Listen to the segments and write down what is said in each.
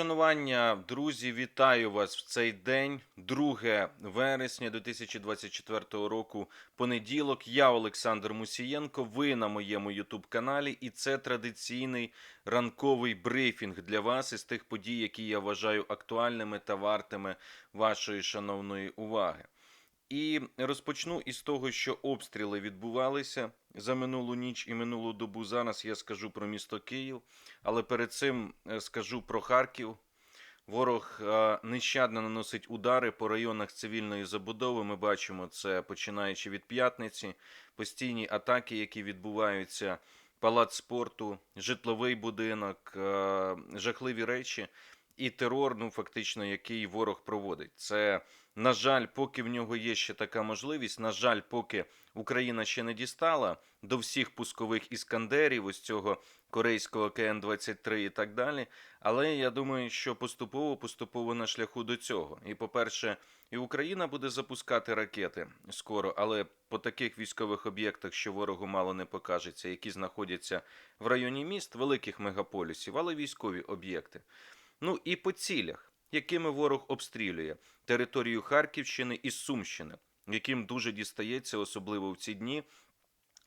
шанування, друзі, вітаю вас в цей день, 2 вересня 2024 року, понеділок. Я Олександр Мусієнко. Ви на моєму Ютуб каналі, і це традиційний ранковий брифінг для вас із тих подій, які я вважаю актуальними та вартими вашої шановної уваги. І розпочну із того, що обстріли відбувалися за минулу ніч і минулу добу. Зараз я скажу про місто Київ, але перед цим е, скажу про Харків. Ворог е, нещадно наносить удари по районах цивільної забудови. Ми бачимо це починаючи від п'ятниці, постійні атаки, які відбуваються, палац спорту, житловий будинок, е, жахливі речі і терор, ну фактично, який ворог проводить. Це на жаль, поки в нього є ще така можливість. На жаль, поки Україна ще не дістала до всіх пускових іскандерів, ось цього корейського КН-23 і так далі. Але я думаю, що поступово поступово на шляху до цього. І по-перше, і Україна буде запускати ракети скоро, але по таких військових об'єктах, що ворогу мало не покажеться, які знаходяться в районі міст, великих мегаполісів, але військові об'єкти. Ну і по цілях якими ворог обстрілює територію Харківщини і Сумщини, яким дуже дістається, особливо в ці дні.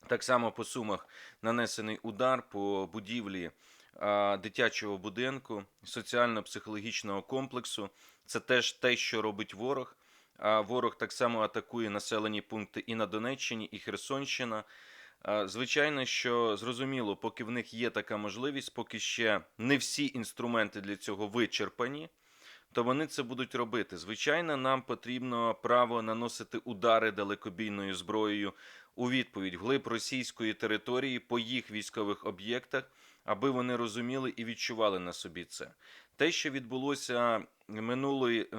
Так само по сумах нанесений удар по будівлі а, дитячого будинку, соціально-психологічного комплексу. Це теж те, що робить ворог. А ворог так само атакує населені пункти і на Донеччині, і Херсонщина. Звичайно, що зрозуміло, поки в них є така можливість, поки ще не всі інструменти для цього вичерпані то вони це будуть робити. Звичайно, нам потрібно право наносити удари далекобійною зброєю у відповідь глиб російської території по їх військових об'єктах, аби вони розуміли і відчували на собі це. Те, що відбулося минулої е,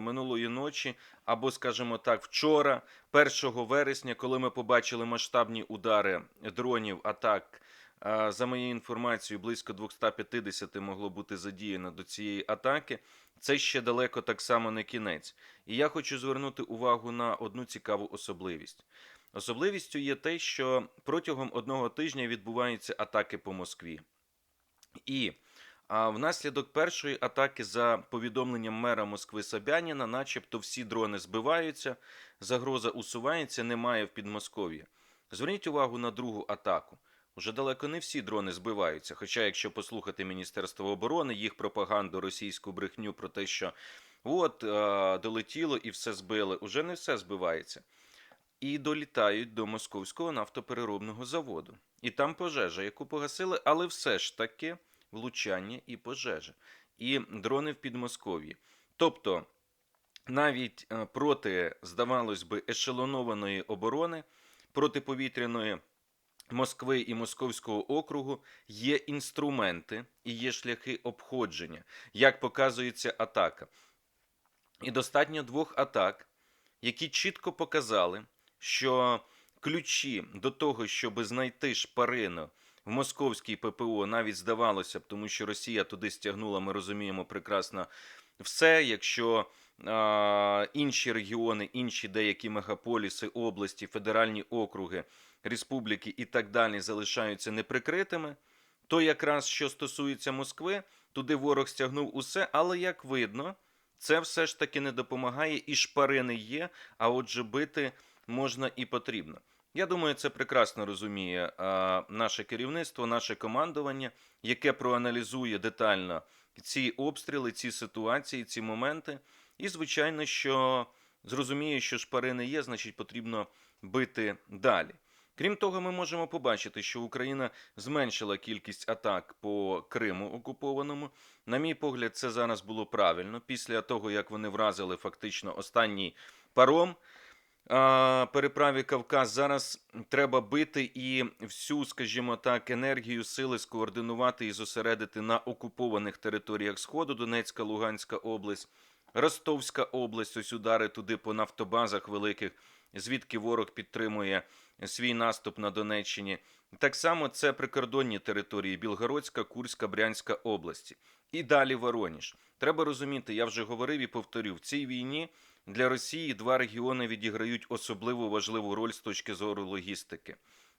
минулої ночі, або, скажімо так, вчора, 1 вересня, коли ми побачили масштабні удари дронів атак. За моєю інформацією, близько 250 могло бути задіяно до цієї атаки. Це ще далеко так само не кінець. І я хочу звернути увагу на одну цікаву особливість. Особливістю є те, що протягом одного тижня відбуваються атаки по Москві. І а внаслідок першої атаки, за повідомленням мера Москви Собяніна, начебто всі дрони збиваються, загроза усувається, немає в Підмосков'ї. Зверніть увагу на другу атаку. Уже далеко не всі дрони збиваються. Хоча, якщо послухати Міністерство оборони, їх пропаганду, російську брехню про те, що от е, долетіло і все збили, уже не все збивається. І долітають до московського нафтопереробного заводу. І там пожежа, яку погасили, але все ж таки влучання і пожежа. І дрони в Підмосков'ї. Тобто навіть е, проти, здавалось би, ешелонованої оборони протиповітряної. Москви і Московського округу є інструменти і є шляхи обходження, як показується атака. І достатньо двох атак, які чітко показали, що ключі до того, щоб знайти шпарину в московській ППО, навіть здавалося б, тому що Росія туди стягнула, ми розуміємо прекрасно все. Якщо а, інші регіони, інші деякі мегаполіси, області, федеральні округи республіки і так далі залишаються неприкритими. То якраз що стосується Москви, туди ворог стягнув усе, але як видно, це все ж таки не допомагає, і шпарини є. А отже, бити можна і потрібно. Я думаю, це прекрасно розуміє а, наше керівництво, наше командування, яке проаналізує детально ці обстріли, ці ситуації, ці моменти. І, звичайно, що зрозуміє, що шпарини є, значить потрібно бити далі. Крім того, ми можемо побачити, що Україна зменшила кількість атак по Криму окупованому. На мій погляд, це зараз було правильно. Після того, як вони вразили фактично останній паром переправі Кавказ, зараз треба бити і всю, скажімо так, енергію сили скоординувати і зосередити на окупованих територіях Сходу, Донецька, Луганська область, Ростовська область, ось удари туди по нафтобазах великих, звідки ворог підтримує свій наступ на Донеччині. Так само це прикордонні території Білгородська, Курська, Брянська області. І далі Вороніж. Треба розуміти, я вже говорив і повторю, в цій війні для Росії два регіони відіграють особливо важливу роль з точки зору логістики: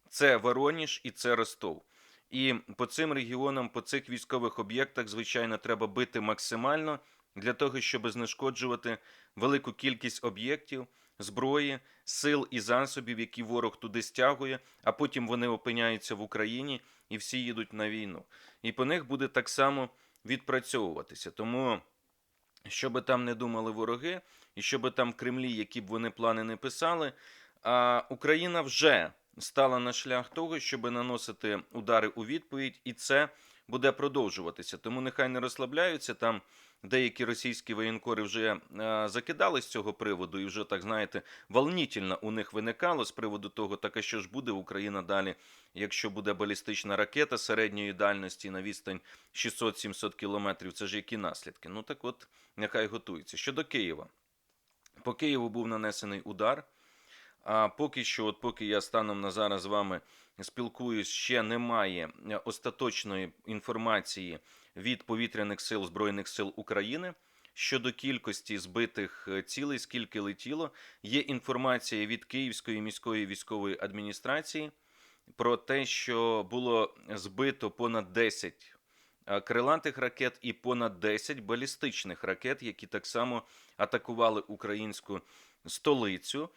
це Вороніж і це Ростов. І по цим регіонам, по цих військових об'єктах, звичайно, треба бити максимально для того, щоб знешкоджувати велику кількість об'єктів, зброї, сил і засобів, які ворог туди стягує, а потім вони опиняються в Україні і всі їдуть на війну. І по них буде так само відпрацьовуватися. Тому, що би там не думали вороги, і що би там в Кремлі, які б вони плани не писали, а Україна вже стала на шлях того, щоб наносити удари у відповідь, і це буде продовжуватися. Тому нехай не розслабляються там. Деякі російські воєнкори вже е, закидали з цього приводу, і вже так знаєте, волнітельно у них виникало з приводу того, так а що ж буде Україна далі, якщо буде балістична ракета середньої дальності на відстань 600-700 кілометрів. Це ж які наслідки? Ну так от нехай готуються. Щодо Києва, по Києву був нанесений удар. А поки що, от поки я станом на зараз з вами спілкуюсь, ще немає е, остаточної інформації від повітряних сил Збройних сил України щодо кількості збитих е, цілей, скільки летіло. Є інформація від Київської міської військової адміністрації про те, що було збито понад 10 е, крилатих ракет і понад 10 балістичних ракет, які так само атакували українську столицю.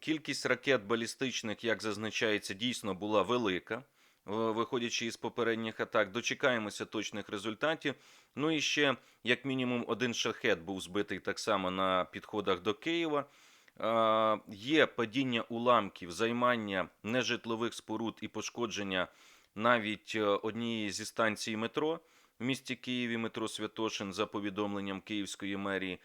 Кількість ракет балістичних, як зазначається, дійсно була велика, виходячи із попередніх атак. Дочекаємося точних результатів. Ну і ще, як мінімум, один шахет був збитий так само на підходах до Києва. А, Є падіння уламків, займання нежитлових споруд і пошкодження навіть е, однієї зі станцій метро в місті Києві, метро Святошин, за повідомленням Київської мерії.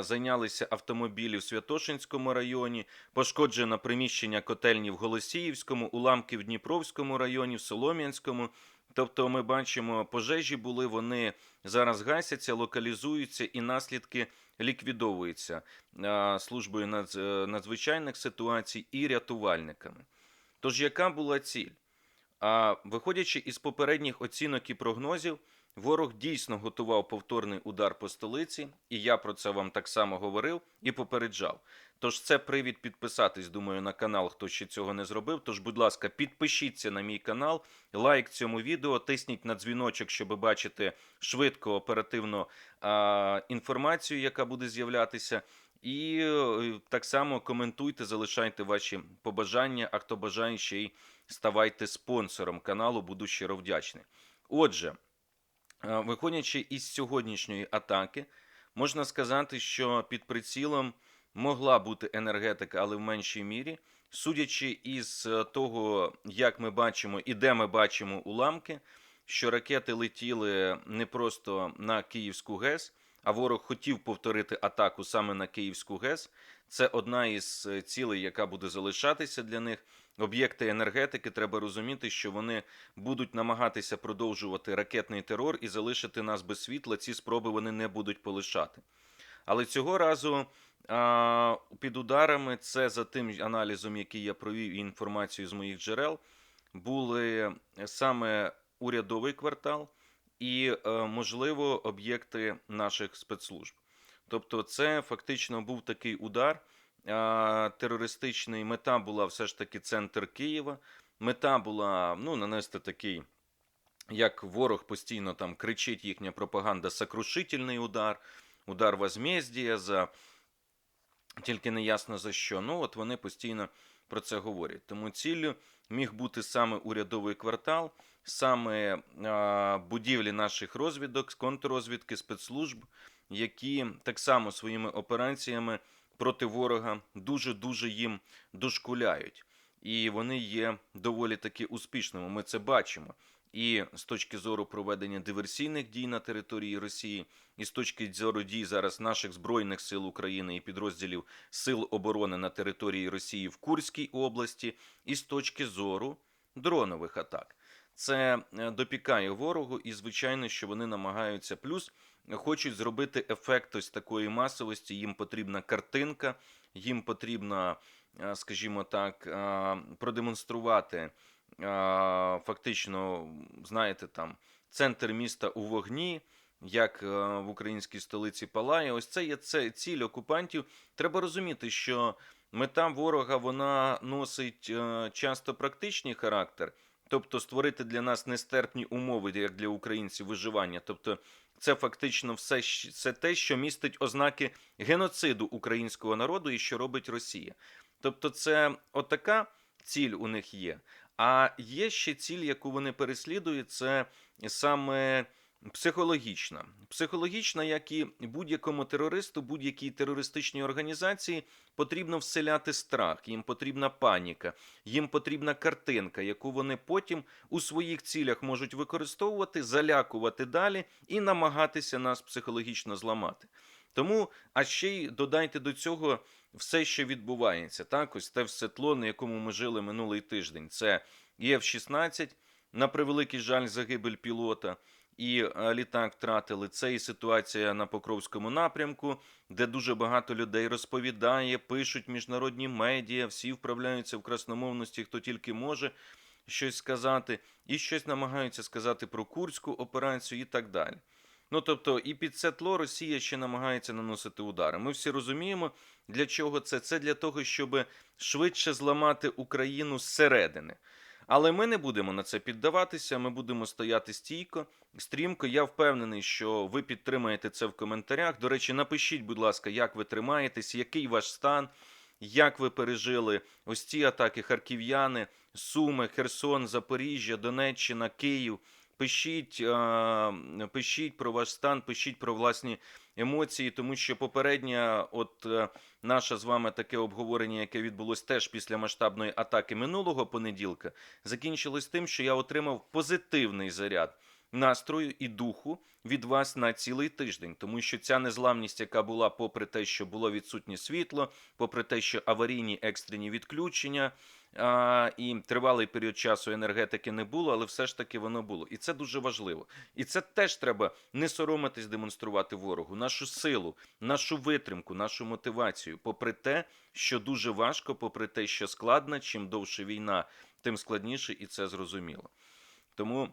Зайнялися автомобілі в Святошинському районі, пошкоджено приміщення котельні в Голосіївському, уламки в Дніпровському районі, в Солом'янському. Тобто, ми бачимо, пожежі були, вони зараз гасяться, локалізуються і наслідки ліквідовуються службою е, надзвичайних ситуацій і рятувальниками. Тож, яка була ціль? А виходячи із попередніх оцінок і прогнозів, ворог дійсно готував повторний удар по столиці, і я про це вам так само говорив і попереджав. Тож це привід підписатись, думаю, на канал, хто ще цього не зробив. Тож, будь ласка, підпишіться на мій канал, лайк цьому відео, тисніть на дзвіночок, щоб бачити швидко, оперативно а, інформацію, яка буде з'являтися. І е, так само коментуйте, залишайте ваші побажання. А хто бажає ще й ставайте спонсором каналу, буду щиро вдячний. Отже, виходячи із сьогоднішньої атаки, можна сказати, що під прицілом могла бути енергетика, але в меншій мірі. Судячи із е, того, як ми бачимо і де ми бачимо уламки, що ракети летіли не просто на Київську ГЕС, а ворог хотів повторити атаку саме на Київську ГЕС. Це одна із е, цілей, яка буде залишатися для них. Об'єкти енергетики треба розуміти, що вони будуть намагатися продовжувати ракетний терор і залишити нас без світла. Ці спроби вони не будуть полишати. Але цього разу а, під ударами, це за тим аналізом, який я провів, і інформацією з моїх джерел, були саме урядовий квартал і, е, можливо, об'єкти наших спецслужб. Тобто, це фактично був такий удар. Терористичний мета була все ж таки центр Києва. Мета була ну, нанести такий, як ворог постійно там кричить їхня пропаганда, сокрушительний удар, удар возмездія за тільки не ясно за що. Ну, от вони постійно про це говорять. Тому ціллю міг бути саме урядовий квартал, саме а, будівлі наших розвідок, контррозвідки, спецслужб, які так само своїми операціями проти ворога дуже-дуже їм дошкуляють. І вони є доволі таки успішними. Ми це бачимо. І з точки зору проведення диверсійних дій на території Росії, і з точки зору дій зараз наших збройних сил України і підрозділів Сил оборони на території Росії в Курській області, і з точки зору дронових атак. Це е, допікає ворогу, і звичайно, що вони намагаються плюс хочуть зробити ефект ось такої масовості. Їм потрібна картинка, їм потрібно, е, скажімо так, е, продемонструвати е, фактично, знаєте, там центр міста у вогні. Як в українській столиці палає, ось це є це ціль окупантів. Треба розуміти, що мета ворога вона носить часто практичний характер, тобто створити для нас нестерпні умови, як для українців виживання. Тобто, це фактично все це те, що містить ознаки геноциду українського народу і що робить Росія. Тобто, це отака ціль у них є. А є ще ціль, яку вони переслідують, це саме психологічна. Психологічна, як і будь-якому терористу, будь-якій терористичній організації потрібно вселяти страх, їм потрібна паніка, їм потрібна картинка, яку вони потім у своїх цілях можуть використовувати, залякувати далі і намагатися нас психологічно зламати. Тому, а ще й додайте до цього все, що відбувається. Так, ось те все тло, на якому ми жили минулий тиждень. Це і F-16, на превеликий жаль, загибель пілота. І е, літак втратили. Це і ситуація на Покровському напрямку, де дуже багато людей розповідає, пишуть міжнародні медіа, всі вправляються в красномовності, хто тільки може щось сказати, і щось намагаються сказати про курську операцію і так далі. Ну тобто, і під це тло Росія ще намагається наносити удари. Ми всі розуміємо, для чого це. Це для того, щоб швидше зламати Україну зсередини. Але ми не будемо на це піддаватися. Ми будемо стояти стійко, стрімко. Я впевнений, що ви підтримаєте це в коментарях. До речі, напишіть, будь ласка, як ви тримаєтесь, який ваш стан, як ви пережили ось ці атаки харків'яни, Суми, Херсон, Запоріжжя, Донеччина, Київ. Пишіть, е, пишіть про ваш стан, пишіть про власні емоції, тому що попередня, от е, наше з вами таке обговорення, яке відбулось теж після масштабної атаки минулого понеділка, закінчилось тим, що я отримав позитивний заряд настрою і духу від вас на цілий тиждень, тому що ця незламність, яка була, попри те, що було відсутнє світло, попри те, що аварійні екстрені відключення. І тривалий період часу енергетики не було, але все ж таки воно було. І це дуже важливо. І це теж треба не соромитись демонструвати ворогу, нашу силу, нашу витримку, нашу мотивацію, попри те, що дуже важко, попри те, що складно, чим довше війна, тим складніше, і це зрозуміло. Тому.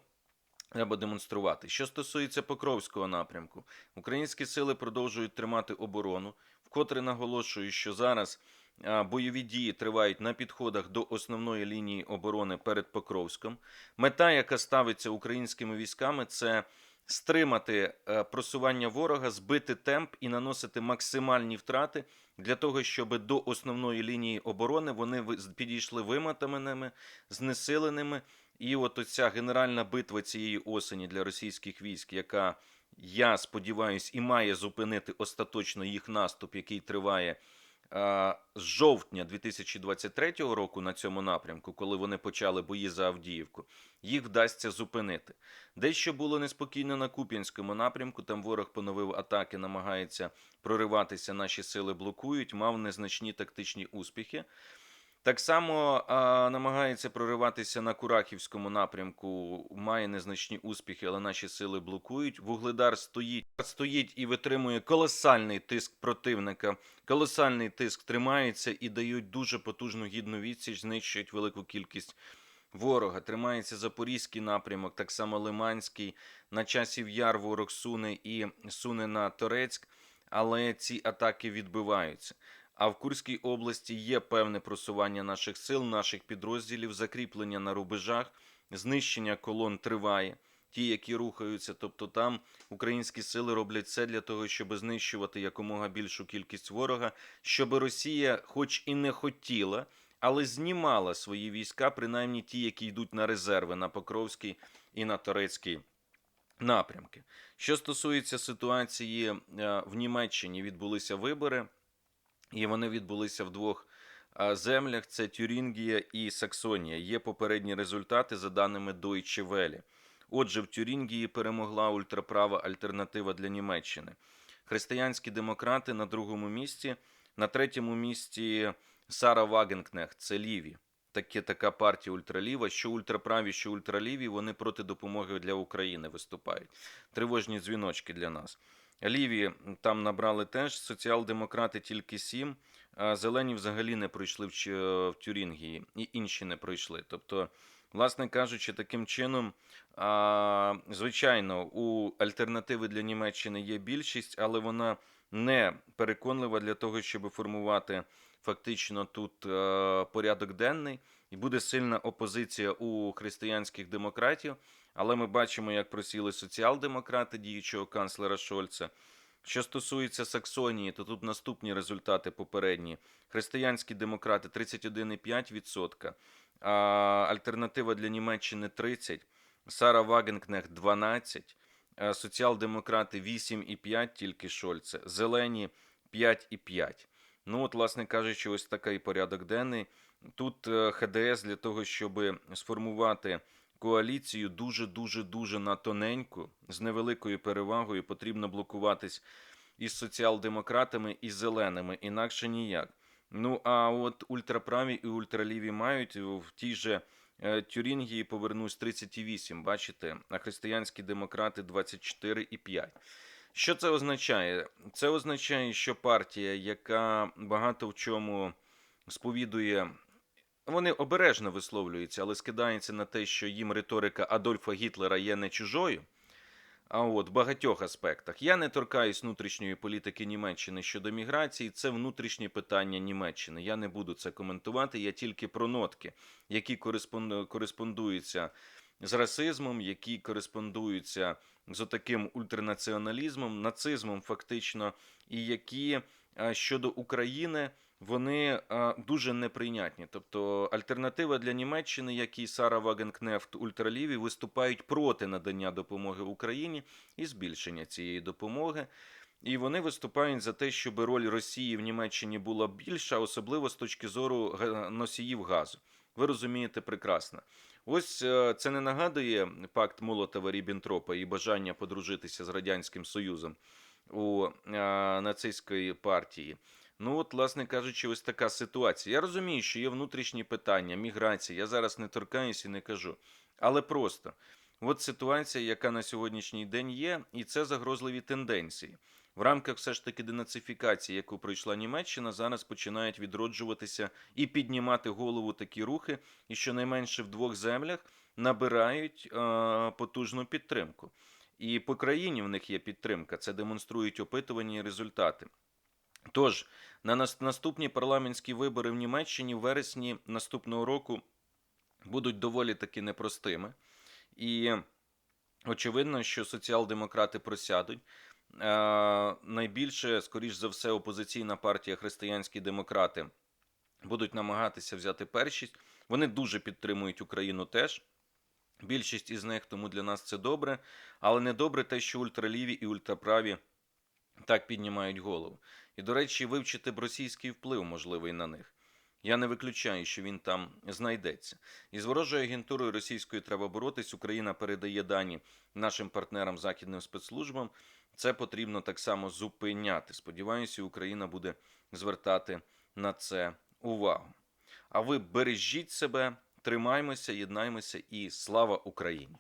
Треба демонструвати. Що стосується Покровського напрямку, українські сили продовжують тримати оборону. Вкотре наголошую, що зараз бойові дії тривають на підходах до основної лінії оборони перед Покровськом. Мета, яка ставиться українськими військами, це стримати е, просування ворога, збити темп і наносити максимальні втрати для того, щоб до основної лінії оборони вони підійшли вимотаними, знесиленими. І от оця генеральна битва цієї осені для російських військ, яка я сподіваюся, і має зупинити остаточно їх наступ, який триває з жовтня 2023 року на цьому напрямку, коли вони почали бої за Авдіївку, їх вдасться зупинити. Дещо було неспокійно на Куп'янському напрямку. Там ворог поновив атаки, намагається прориватися. Наші сили блокують, мав незначні тактичні успіхи. Так само а, намагається прориватися на Курахівському напрямку, має незначні успіхи, але наші сили блокують. Вугледар стоїть, стоїть і витримує колосальний тиск противника. Колосальний тиск тримається і дають дуже потужну гідну відсіч, знищують велику кількість ворога. Тримається Запорізький напрямок, так само Лиманський. На часів яр ворог суне і суне на Торецьк, але ці атаки відбиваються. А в Курській області є певне просування наших сил, наших підрозділів, закріплення на рубежах, знищення колон триває. Ті, які рухаються, тобто там українські сили роблять все для того, щоб знищувати якомога більшу кількість ворога, щоб Росія, хоч і не хотіла, але знімала свої війська, принаймні ті, які йдуть на резерви на Покровський і на Торецький напрямки. Що стосується ситуації е, в Німеччині, відбулися вибори. І вони відбулися в двох землях: це Тюрінгія і Саксонія. Є попередні результати за даними Deutsche Welle. Отже, в Тюрінгії перемогла ультраправа альтернатива для Німеччини. Християнські демократи на другому місці, на третьому місці Сара Вагенкнехт, це ліві. Таке така партія ультраліва, що ультраправі, що ультраліві, вони проти допомоги для України виступають. Тривожні дзвіночки для нас. Ліві там набрали теж соціал-демократи тільки сім, а зелені взагалі не пройшли в, в Тюрінгії, і інші не пройшли. Тобто, власне кажучи, таким чином, звичайно, у альтернативи для Німеччини є більшість, але вона не переконлива для того, щоб формувати фактично тут е, порядок денний. і буде сильна опозиція у християнських демократів. Але ми бачимо, як просіли соціал-демократи діючого канцлера Шольца. Що стосується Саксонії, то тут наступні результати попередні. Християнські демократи 31,5%, а альтернатива для Німеччини 30%, Сара Вагенкнехт 12%, а соціал-демократи 8,5% тільки Шольца, зелені 5,5%. Ну, от, власне кажучи, ось такий порядок денний. Тут е, ХДС для того, щоб сформувати коаліцію дуже дуже дуже на тоненьку, з невеликою перевагою, потрібно блокуватись із соціал-демократами і зеленими, інакше ніяк. Ну а от ультраправі і ультраліві мають в тій же е, Тюрінгії повернусь 38, бачите, а християнські демократи 24,5. Що це означає? Це означає, що партія, яка багато в чому сповідує вони обережно висловлюються, але скидається на те, що їм риторика Адольфа Гітлера є не чужою. А от в багатьох аспектах я не торкаюсь внутрішньої політики Німеччини щодо міграції. Це внутрішнє питання Німеччини. Я не буду це коментувати. Я тільки про нотки, які кореспонд- кореспондуються з расизмом, які кореспондуються з отаким ультранаціоналізмом, нацизмом, фактично, і які щодо України вони а, дуже неприйнятні. Тобто альтернатива для Німеччини, як і Сара Вагенкнефт ультраліві, виступають проти надання допомоги Україні і збільшення цієї допомоги. І вони виступають за те, щоб роль Росії в Німеччині була більша, особливо з точки зору носіїв газу. Ви розумієте прекрасно. Ось е, це не нагадує пакт Молотова Ріббентропа і бажання подружитися з радянським союзом у е, нацистської партії. Ну, от, власне кажучи, ось така ситуація. Я розумію, що є внутрішні питання, міграція. Я зараз не торкаюсь і не кажу. Але просто от ситуація, яка на сьогоднішній день є, і це загрозливі тенденції. В рамках все ж таки денацифікації, яку пройшла Німеччина, зараз починають відроджуватися і піднімати голову такі рухи, і щонайменше в двох землях набирають е, потужну підтримку. І по країні в них є підтримка. Це демонструють опитування і результати. Тож, на наступні парламентські вибори в Німеччині в вересні наступного року будуть доволі таки непростими. І очевидно, що соціал-демократи просядуть. Найбільше, скоріш за все, опозиційна партія Християнські демократи будуть намагатися взяти першість. Вони дуже підтримують Україну теж. Більшість із них, тому для нас це добре. Але не добре те, що ультраліві і ультраправі так піднімають голову. І, до речі, вивчити б російський вплив можливий на них. Я не виключаю, що він там знайдеться. І з ворожою агентурою російською треба боротись. Україна передає дані нашим партнерам західним спецслужбам. Це потрібно так само зупиняти. Сподіваюся, Україна буде звертати на це увагу. А ви бережіть себе, тримаймося, єднаймося і слава Україні!